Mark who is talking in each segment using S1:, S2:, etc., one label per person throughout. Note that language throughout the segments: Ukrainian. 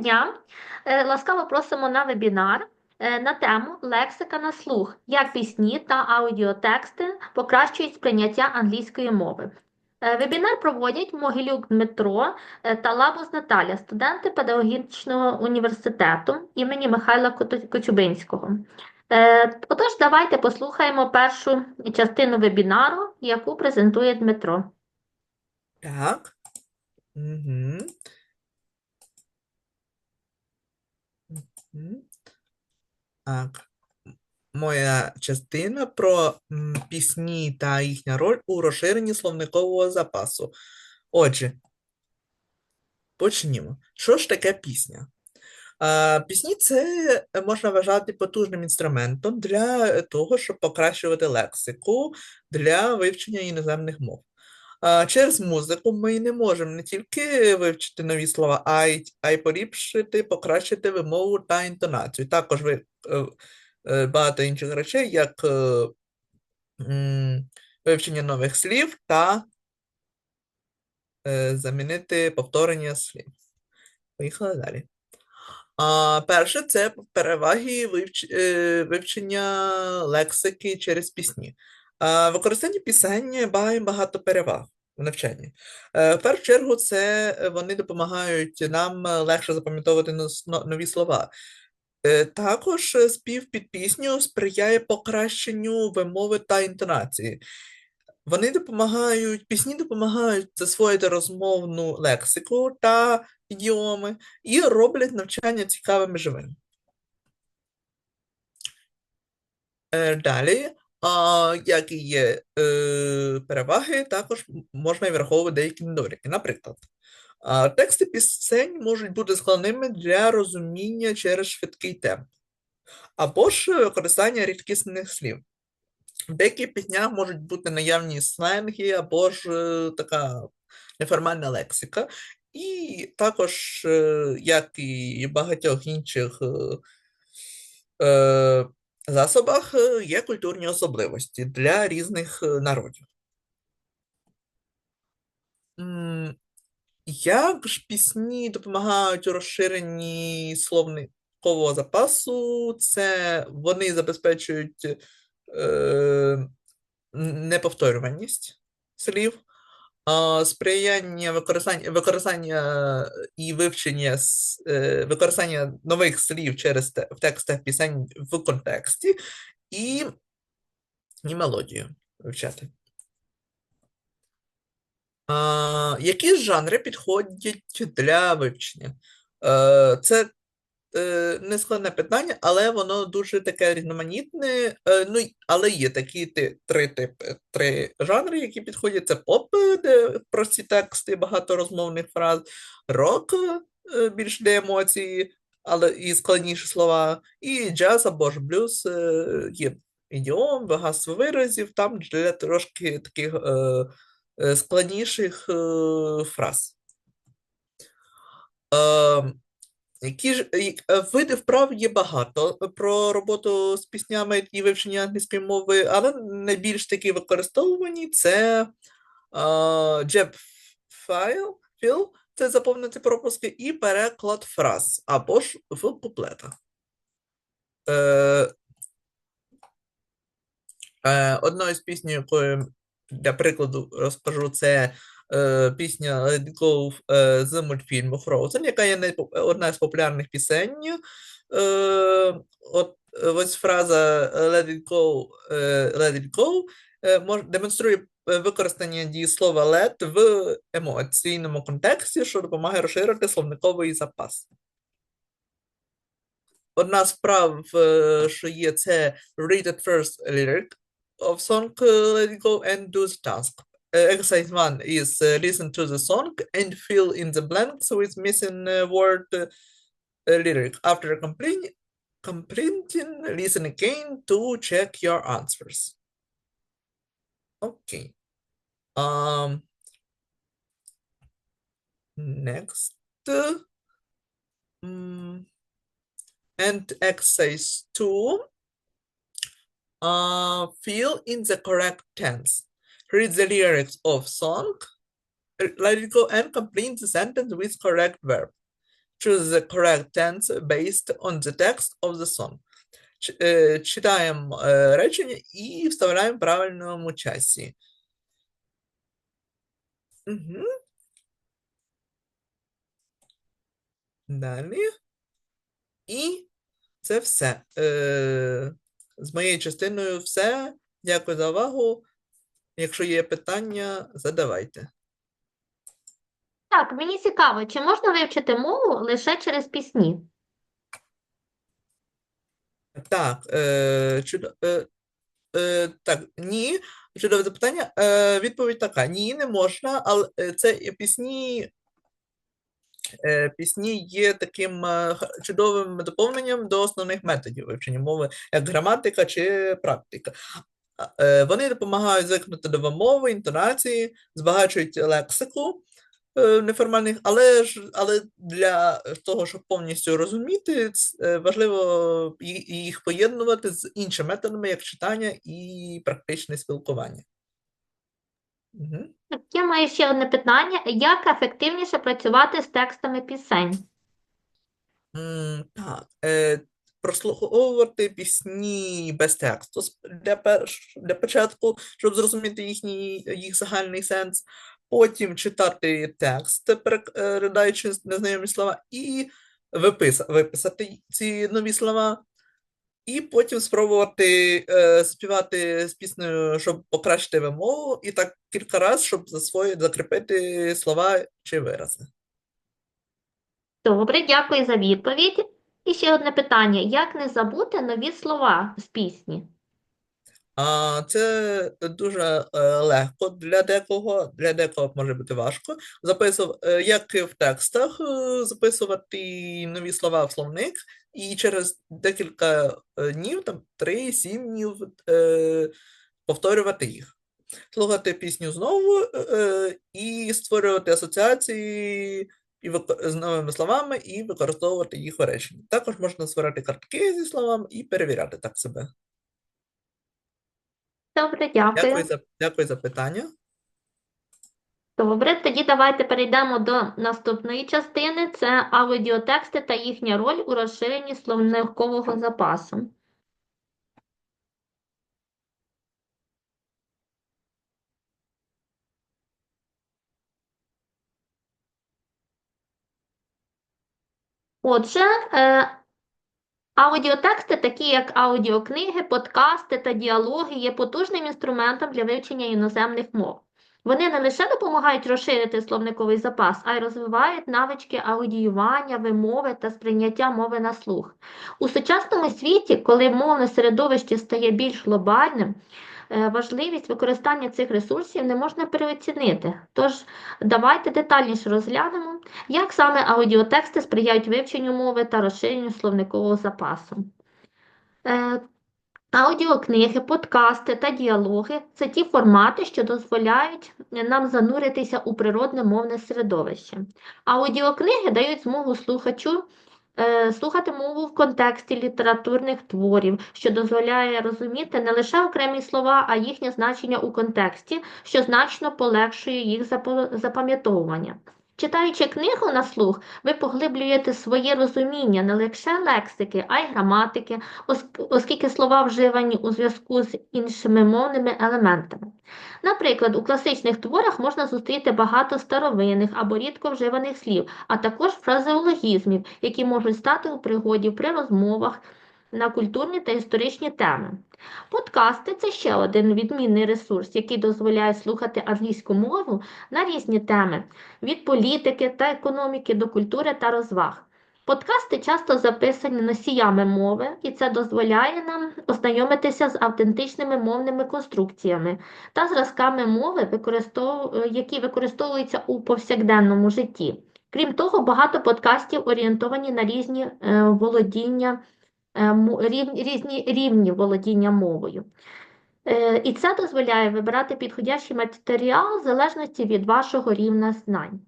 S1: дня! Е, Ласкаво просимо на вебінар е, на тему Лексика на слух. Як пісні та аудіотексти покращують сприйняття англійської мови. Е, Вебінар проводять Могилюк Дмитро та Лабус Наталя, студенти Педагогічного університету імені Михайла. Е, Отож, давайте послухаємо першу частину вебінару, яку презентує Дмитро.
S2: Так. Угу. Так. Моя частина про пісні та їхня роль у розширенні словникового запасу. Отже, почнімо. Що ж таке пісня? Пісні це е, можна вважати потужним інструментом для того, щоб покращувати лексику для вивчення іноземних мов. Через музику ми не можемо не тільки вивчити нові слова, а й, а й поліпшити, покращити вимову та інтонацію. Також ви, е, е, багато інших речей, як е, вивчення нових слів та замінити повторення слів. Поїхали далі. А, перше це переваги вивч... вивчення лексики через пісні. Використання пісень має багато переваг в навчанні. Е, в першу чергу, це е, вони допомагають нам легше запам'ятовувати нові слова. Е, Також спів під пісню сприяє покращенню вимови та інтонації. Вони допомагають, пісні допомагають засвоїти розмовну лексику та ідіоми і роблять навчання цікавим і живим. Далі, а, як і є е, переваги, також можна і враховувати деякі недоліки. Наприклад, а, тексти пісень можуть бути складними для розуміння через швидкий темп, або ж використання рідкісних слів. В деяких піснях можуть бути наявні сленги або ж е, така неформальна лексика. І також, е, як і багатьох інших е, е, засобах, е, є культурні особливості для різних е, народів. Як ж пісні допомагають у розширенні словникового запасу? Це вони забезпечують е, неповторюваність слів, сприяння використання, використання і вивчення е, використання нових слів через в текстах пісень в контексті і, і мелодію вивчати. Які жанри підходять для вивчення? Е, це нескладне питання, але воно дуже таке різноманітне. Е, ну, але є такі три типи, три жанри, які підходять. Це поп, е, де прості тексти, багато розмовних фраз, рок, е, більш для емоцій, але і складніші слова, і джаз або ж блюз, е, є ідіом, багатство виразів, там для трошки таких е, е, складніших е, фраз. Е, які ж е, види вправ є багато про роботу з піснями і вивчення англійської мови, але найбільш такі використовувані це джеб файл, філ, це заповнити пропуски, і переклад фраз або ж в куплетах. Е, е, одною з пісень, якою для прикладу розкажу, це е, пісня Let It Go е, з мультфільму Frozen, яка є найпоп- одна з популярних пісень. Е, от е, ось фраза Let It Go, е, Let It Go е, демонструє е, використання дієслова let в емоційному контексті, що допомагає розширити словниковий запас. Одна з вправ, е, що є, це read at first lyric of song Let It Go and do the task. Uh, exercise one is uh, listen to the song and fill in the blanks with missing uh, word lyric. After completing, completing, listen again to check your answers. Okay. Um. Next. mm, and exercise two. Uh, fill in the correct tense. Read the lyrics of song. uh, Let it go and complete the sentence with correct verb. choose the correct tense based on the text of the song. Е, Читаємо е, речення і вставляємо в правильному часі. Угу. Далі. І це все. Е, з моєю частиною все. Дякую за увагу. Якщо є питання, задавайте.
S1: Так, мені цікаво, чи можна вивчити мову лише через пісні?
S2: Так, е, чудо, е, е, так, ні. Чудове запитання. Е, відповідь така: ні, не можна, але е, це пісні. Е, Пісні є таким е, чудовим доповненням до основних методів вивчення мови, як граматика чи практика. Е, Вони допомагають звикнути до вимови, інтонації, збагачують лексику е, неформальних, але ж але для того, щоб повністю розуміти, е, важливо їх поєднувати з іншими методами, як читання і практичне спілкування. Угу.
S1: Я маю ще одне питання. Як ефективніше працювати з текстами пісень?
S2: Так, е, прослуховувати пісні без тексту для, перш, для початку, щоб зрозуміти їхній, їх загальний сенс, потім читати текст, перекладаючи незнайомі слова, і виписа, виписати ці нові слова, і потім спробувати е, співати з піснею, щоб покращити вимову, і так кілька разів, щоб засвоїти, закріпити слова чи вирази.
S1: Добре, дякую за відповідь. І ще одне питання. Як не забути нові слова з пісні?
S2: А це дуже е, легко для декого, для декого може бути важко. Записав, е, як і в текстах, е, записувати нові слова в словник, і через декілька е, днів, там 3-7 днів, е, повторювати їх. Слухати пісню знову е, і створювати асоціації і з новими словами і використовувати їх у реченні. Також можна створити картки зі словами і перевіряти так себе.
S1: Добре, дякую.
S2: Дякую за, дякую за питання.
S1: Добре, тоді давайте перейдемо до наступної частини. Це аудіотексти та їхня роль у розширенні словникового запасу. Отже, е, аудіотексти, такі як аудіокниги, подкасти та діалоги, є потужним інструментом для вивчення іноземних мов. Вони не лише допомагають розширити словниковий запас, а й розвивають навички аудіювання, вимови та сприйняття мови на слух. У сучасному світі, коли мовне середовище стає більш глобальним, важливість використання цих ресурсів не можна переоцінити. Тож давайте детальніше розглянемо, як саме аудіотексти сприяють вивченню мови та розширенню словникового запасу. Е, Аудіокниги, подкасти та діалоги це ті формати, що дозволяють нам зануритися у природне мовне середовище. Аудіокниги дають змогу слухачу е, слухати мову в контексті літературних творів, що дозволяє розуміти не лише окремі слова, а їхнє значення у контексті, що значно полегшує їх запам'ятовування. Читаючи книгу на слух, ви поглиблюєте своє розуміння не лише лексики, а й граматики, оскільки слова вживані у зв'язку з іншими мовними елементами. Наприклад, у класичних творах можна зустріти багато старовинних або рідко вживаних слів, а також фразеологізмів, які можуть стати у пригоді при розмовах на культурні та історичні теми. Подкасти це ще один відмінний ресурс, який дозволяє слухати англійську мову на різні теми від політики та економіки до культури та розваг. Подкасти часто записані носіями мови, і це дозволяє нам ознайомитися з автентичними мовними конструкціями та зразками мови, які використовуються у повсякденному житті. Крім того, багато подкастів орієнтовані на різні е, володіння, різні рівні володіння мовою. Е, І це дозволяє вибирати підходящий матеріал в залежності від вашого рівня знань.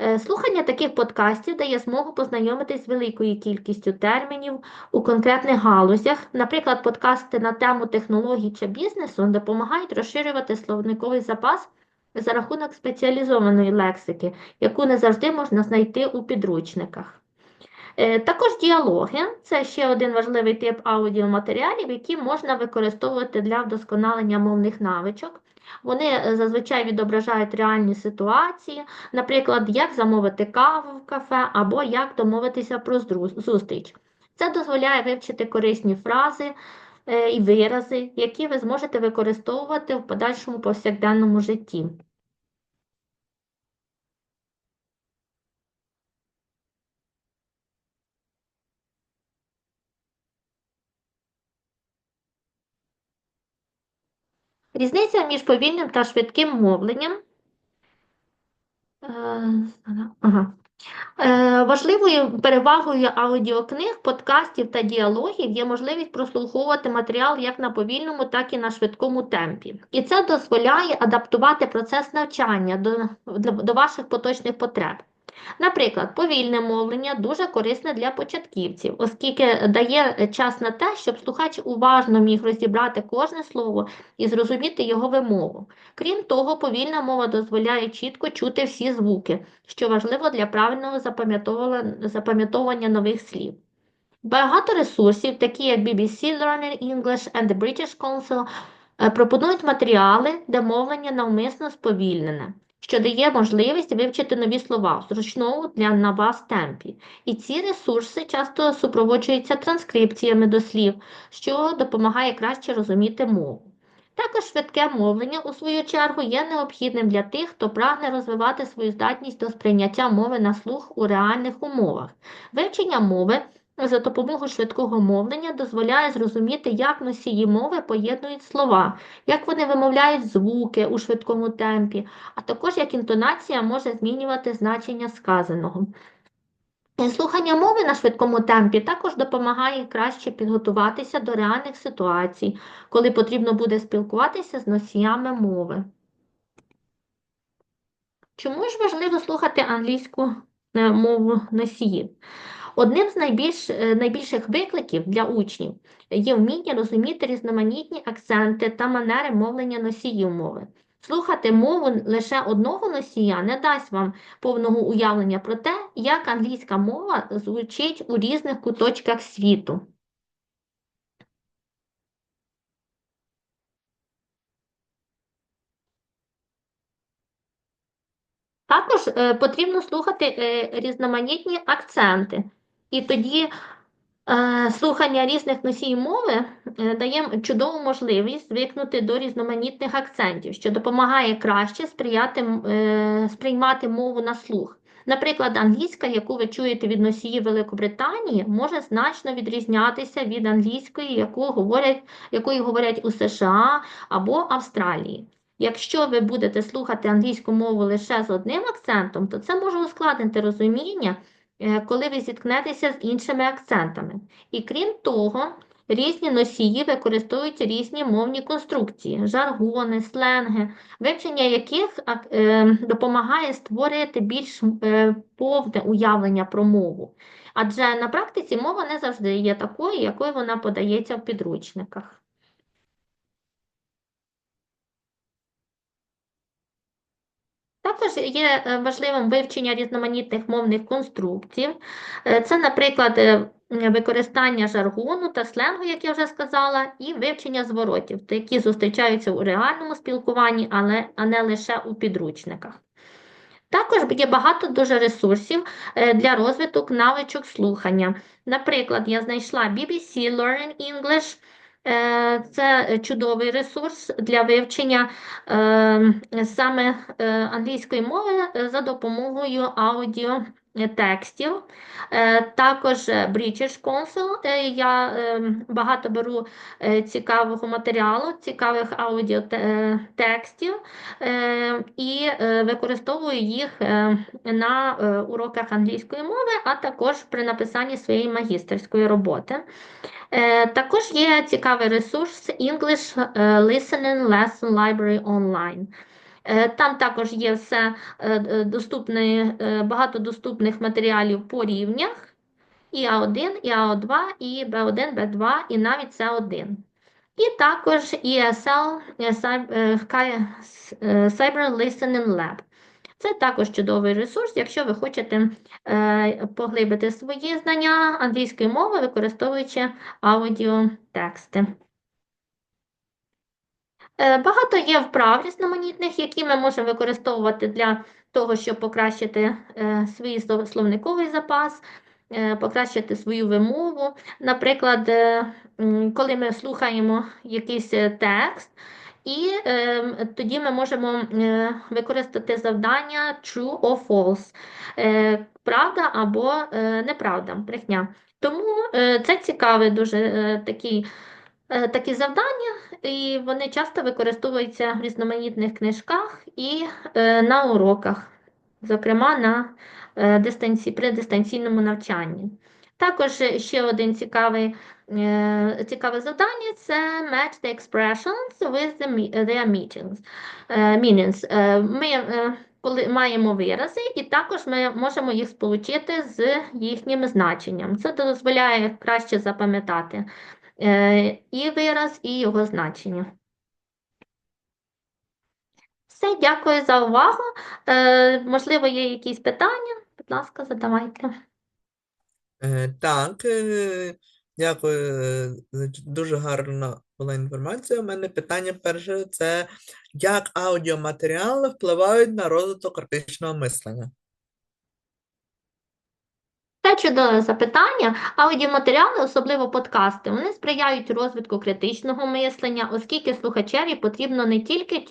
S1: Е, Слухання таких подкастів дає змогу познайомитись з великою кількістю термінів у конкретних галузях. Наприклад, подкасти на тему технологій чи бізнесу допомагають розширювати словниковий запас за рахунок спеціалізованої лексики, яку не завжди можна знайти у підручниках. Е, Також діалоги це ще один важливий тип аудіоматеріалів, які можна використовувати для вдосконалення мовних навичок. Вони е, зазвичай відображають реальні ситуації, наприклад, як замовити каву в кафе або як домовитися про зустріч. Це дозволяє вивчити корисні фрази е, і вирази, які ви зможете використовувати в подальшому повсякденному житті. Різниця між повільним та швидким мовленням. Е. Е, Важливою перевагою аудіокниг, подкастів та діалогів є можливість прослуховувати матеріал як на повільному, так і на швидкому темпі. І це дозволяє адаптувати процес навчання до, до ваших поточних потреб. Наприклад, повільне мовлення дуже корисне для початківців, оскільки дає час на те, щоб слухач уважно міг розібрати кожне слово і зрозуміти його вимову. Крім того, повільна мова дозволяє чітко чути всі звуки, що важливо для правильного запам'ятовування нових слів. Багато ресурсів, такі як BBC Learning English and the British Council, е, пропонують матеріали, де мовлення навмисно сповільнене, що дає можливість вивчити нові слова в зручному для на вас темпі. І ці ресурси часто супроводжуються транскрипціями до слів, що допомагає краще розуміти мову. Також швидке мовлення, у свою чергу, є необхідним для тих, хто прагне розвивати свою здатність до сприйняття мови на слух у реальних умовах. Вивчення мови за допомогою швидкого мовлення дозволяє зрозуміти, як носії мови поєднують слова, як вони вимовляють звуки у швидкому темпі, а також як інтонація може змінювати значення сказаного. Слухання мови на швидкому темпі також допомагає краще підготуватися до реальних ситуацій, коли потрібно буде спілкуватися з носіями мови. Чому ж важливо слухати англійську е, мову носіїв? Одним з найбільш, е, найбільших викликів для учнів є вміння розуміти різноманітні акценти та манери мовлення носіїв мови. Слухати мову лише одного носія не дасть вам повного уявлення про те, як англійська мова звучить у різних куточках світу. Також е, потрібно слухати е, різноманітні акценти. І тоді е, слухання різних носіїв мови е, дає чудову можливість звикнути до різноманітних акцентів, що допомагає краще сприяти, е, сприймати мову на слух. Наприклад, англійська, яку ви чуєте від носіїв Великобританії, може значно відрізнятися від англійської, яку говорять, якою говорять у США або Австралії. Якщо ви будете слухати англійську мову лише з одним акцентом, то це може ускладнити розуміння, коли ви зіткнетеся з іншими акцентами. І крім того, різні носії використовують різні мовні конструкції, жаргони, сленги, вивчення яких е, допомагає створити більш е, повне уявлення про мову. Адже на практиці мова не завжди є такою, якою вона подається в підручниках. Також є е, важливим вивчення різноманітних мовних конструкцій. Е, Це, наприклад, е, використання жаргону та сленгу, як я вже сказала, і вивчення зворотів, які зустрічаються у реальному спілкуванні, але а не лише у підручниках. Також є багато дуже ресурсів для розвитку навичок слухання. Наприклад, я знайшла BBC Learning English. Е, Це чудовий ресурс для вивчення е, саме е, англійської мови за допомогою аудіотекстів. Е, Також е, British Council. Е, Я е, багато беру е, цікавого матеріалу, цікавих аудіотекстів е, і е, використовую їх е, на е, уроках англійської мови, а також при написанні своєї магістерської роботи. Е, Також є цікавий ресурс English е, Listening Lesson Library Online. Е, Там також є все е, е, доступне, багато доступних матеріалів по рівнях. І А1, і А2, і Б1, Б2, і навіть С1. І також ESL е, Cyber- Listening Lab. Це також чудовий ресурс, якщо ви хочете поглибити свої знання англійської мови, використовуючи аудіотексти. Е, Багато є вправ різноманітних, які ми можемо використовувати для того, щоб покращити е, свій словниковий запас, е, покращити свою вимову. Наприклад, коли ми слухаємо якийсь текст, і е, тоді ми можемо використати завдання true or false, е, правда або неправда, брехня. Тому е, це цікавий дуже е, такий, е, такі завдання, і вони часто використовуються в різноманітних книжках і е, на уроках, зокрема на е, дистанці, при дистанційному навчанні. Також ще один цікавий, е, цікаве завдання це match the expressions with the, their meanings. Е, meanings. Ми коли маємо вирази, і також ми можемо їх сполучити з їхнім значенням. Це дозволяє краще запам'ятати і вираз, і його значення. Все, дякую за увагу. Е, Можливо, є якісь питання? Будь ласка, задавайте.
S2: Е, Так, е, дякую. е, Дуже гарна була інформація. У мене питання перше це як аудіоматеріали впливають на розвиток критичного мислення?
S1: Це чудове запитання. Аудіоматеріали, особливо подкасти, вони сприяють розвитку критичного мислення, оскільки слухачеві потрібно не тільки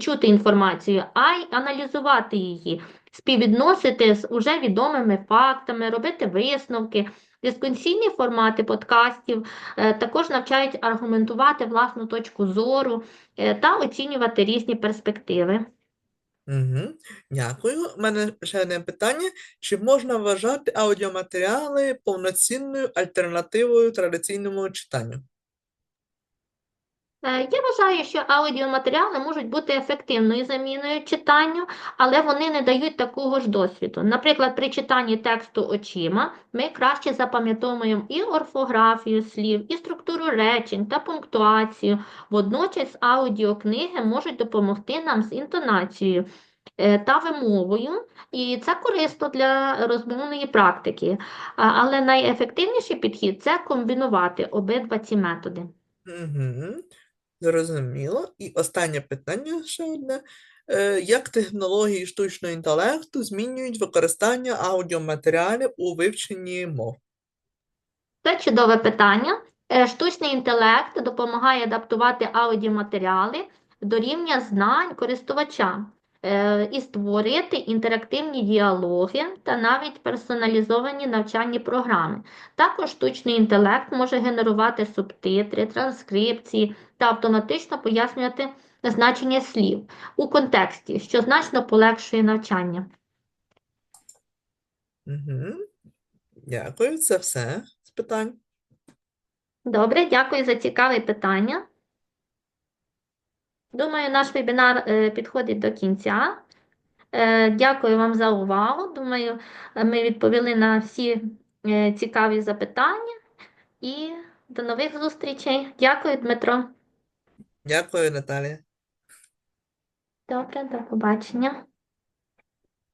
S1: чути інформацію, а й аналізувати її, співвідносити з уже відомими фактами, робити висновки. Дискусійні формати подкастів е, також навчають аргументувати власну точку зору е, та оцінювати різні перспективи.
S2: Угу. Дякую. У мене ще одне питання. Чи можна вважати аудіоматеріали повноцінною альтернативою традиційному читанню?
S1: Е, Я вважаю, що аудіоматеріали можуть бути ефективною заміною читанню, але вони не дають такого ж досвіду. Наприклад, при читанні тексту очима ми краще запам'ятовуємо і орфографію слів, і структуру речень та пунктуацію. Водночас аудіокниги можуть допомогти нам з інтонацією та вимовою, і це корисно для розмовної практики. Але найефективніший підхід це комбінувати обидва ці методи.
S2: Угу. Зрозуміло. І останнє питання ще одне. Е, Як технології штучного інтелекту змінюють використання аудіоматеріалів у вивченні мов?
S1: Це чудове питання. Е, Штучний інтелект допомагає адаптувати аудіоматеріали до рівня знань користувача е, і створити інтерактивні діалоги та навіть персоналізовані навчальні програми. Також штучний інтелект може генерувати субтитри, транскрипції та автоматично пояснювати значення слів у контексті, що значно полегшує навчання.
S2: Угу. Дякую, це все з питань.
S1: Добре, дякую за цікаве питання. Думаю, наш вебінар е, підходить до кінця. Е, Дякую вам за увагу. Думаю, ми відповіли на всі е, цікаві запитання. І до нових зустрічей. Дякую, Дмитро.
S2: Дякую, Наталія.
S1: Добре, до побачення.